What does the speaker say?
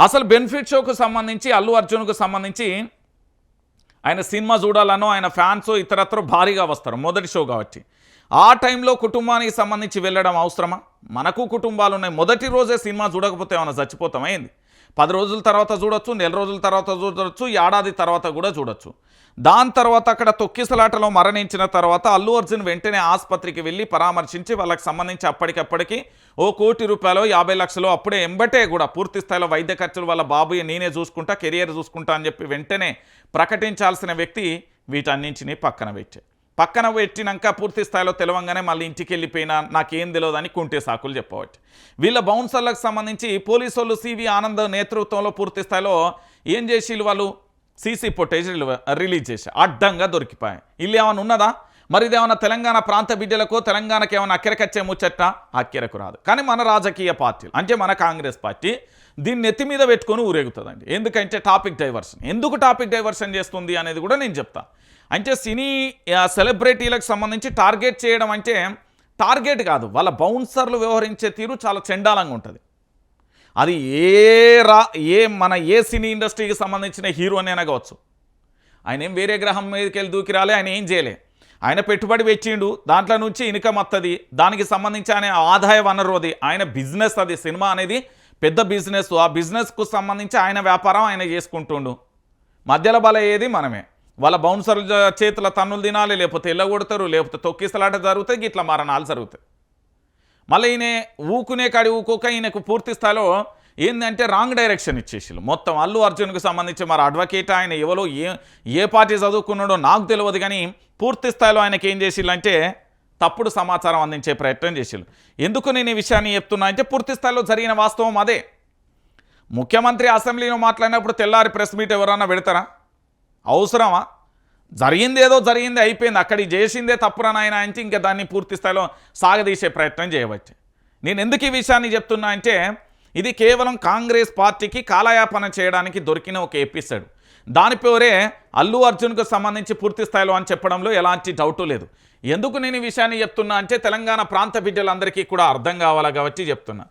అసలు బెనిఫిట్ షోకు సంబంధించి అల్లు అర్జున్కు సంబంధించి ఆయన సినిమా చూడాలనో ఆయన ఫ్యాన్స్ ఇతరత్ర భారీగా వస్తారు. మొదటి షో కాబట్టి. ఆ టైంలో కుటుంబానికి సంబంధించి వెళ్ళడం అవసరమా? మనకు కుటుంబాలు ఉన్నాయి మొదటి రోజే సినిమా చూడకపోతే ఏమైనా చచ్చిపోతామైంది పది రోజుల తర్వాత చూడొచ్చు నెల రోజుల తర్వాత చూడొచ్చు ఏడాది తర్వాత కూడా చూడొచ్చు. దాని తర్వాత అక్కడ తొక్కిసలాటలో మరణించిన తర్వాత అల్లు అర్జున్ వెంటనే ఆసుపత్రికి వెళ్ళి పరామర్శించి వాళ్ళకి సంబంధించి అప్పటికప్పటికి ఓ కోటి రూపాయలు యాభై లక్షలు అప్పుడే ఎంబటే కూడా పూర్తి స్థాయిలో వైద్య ఖర్చులు వాళ్ళ బాబుయ్య నేనే చూసుకుంటా కెరియర్ చూసుకుంటా అని చెప్పి వెంటనే ప్రకటించాల్సిన వ్యక్తి వీటన్నింటినీ పక్కన పెట్టే పక్కన పెట్టినాక పూర్తి స్థాయిలో తెలవంగానే మళ్ళీ ఇంటికి వెళ్ళిపోయినా నాకేం తెలియదని కుంటే సాకులు చెప్పవచ్చు వీళ్ళ బౌన్సర్లకు సంబంధించి పోలీసు వాళ్ళు సివి ఆనంద్ నేతృత్వంలో పూర్తి స్థాయిలో ఏం చేసి వాళ్ళు? సీసీ ఫుటేజ్ రిలీజ్ చేసి అడ్డంగా దొరికిపోయాయి. ఇల్లు ఏమైనా ఉన్నదా? మరి ఇదేమన్నా తెలంగాణ ప్రాంత బిడ్డలకు తెలంగాణకి ఏమైనా అక్కెరకచ్చే ముచ్చట? అక్కెరకు రాదు. కానీ మన రాజకీయ పార్టీలు అంటే మన కాంగ్రెస్ పార్టీ దీన్ని నెత్తి మీద పెట్టుకొని ఊరేగుతుందండి. ఎందుకంటే టాపిక్ డైవర్షన్. ఎందుకు టాపిక్ డైవర్షన్ చేస్తుంది అనేది కూడా నేను చెప్తా. అంటే సినీ సెలబ్రిటీలకు సంబంధించి టార్గెట్ చేయడం అంటే టార్గెట్ కాదు. వాళ్ళ బౌన్సర్లు వ్యవహరించే తీరు చాలా చెండాలంగా ఉంటుంది. అది ఏ రా ఏ మన ఏ సినీ ఇండస్ట్రీకి సంబంధించిన హీరోనైనా కావచ్చు. ఆయన ఏం వేరే గ్రహం మీదకి వెళ్ళి దూకి రాలే ఆయన ఏం చేయలే. ఆయన పెట్టుబడి పెట్టిండు దాంట్లో నుంచి ఇన్కమ్ వస్తుంది దానికి సంబంధించి ఆయన ఆదాయ వనరు అది ఆయన బిజినెస్ అది సినిమా అనేది పెద్ద బిజినెస్. ఆ బిజినెస్కు సంబంధించి ఆయన వ్యాపారం ఆయన చేసుకుంటుండు. మధ్యలో బల ఏది మనమే. వాళ్ళ బౌన్సర్ల చేతుల తన్నులు తినాలి లేకపోతే ఎల్లగొడతారు లేకపోతే తొక్కిసలాట జరుగుతాయి ఇట్లా మరణాలు జరుగుతాయి. మళ్ళీ ఈయన ఊకునే కాడి ఊకోక ఈయనకు పూర్తి స్థాయిలో ఏంటంటే రాంగ్ డైరెక్షన్ ఇచ్చేసిళ్ళు. మొత్తం అల్లు అర్జున్కి సంబంధించి మరి అడ్వకేట్ ఆయన ఎవరో ఏ ఏ పార్టీ చదువుకున్నాడో నాకు తెలియదు కానీ పూర్తి స్థాయిలో ఆయనకి ఏం చేసిళ్ళంటే తప్పుడు సమాచారం అందించే ప్రయత్నం చేసిళ్ళు. ఎందుకు నేను ఈ విషయాన్ని చెప్తున్నా అంటే పూర్తి స్థాయిలో జరిగిన వాస్తవం అదే. ముఖ్యమంత్రి అసెంబ్లీలో మాట్లాడినప్పుడు తెల్లారి ప్రెస్ మీట్ ఎవరన్నా పెడతారా? అవసరమా? జరిగింది ఏదో జరిగింది అయిపోయింది. అక్కడికి చేసిందే తప్పురా నాయన అంటే ఇంకా దాన్ని పూర్తి స్థాయిలో సాగదీసే ప్రయత్నం చేయవచ్చు. నేను ఎందుకు ఈ విషయాన్ని చెప్తున్నా అంటే ఇది కేవలం కాంగ్రెస్ పార్టీకి కాలయాపన చేయడానికి దొరికిన ఒక ఎపిసోడ్. దాని పేరే అల్లు అర్జున్కు సంబంధించి పూర్తి స్థాయిలో అని చెప్పడంలో ఎలాంటి డౌటు లేదు. ఎందుకు నేను ఈ విషయాన్ని చెప్తున్నా అంటే తెలంగాణ ప్రాంత బిడ్డలందరికీ కూడా అర్థం కావాలి కాబట్టి చెప్తున్నా.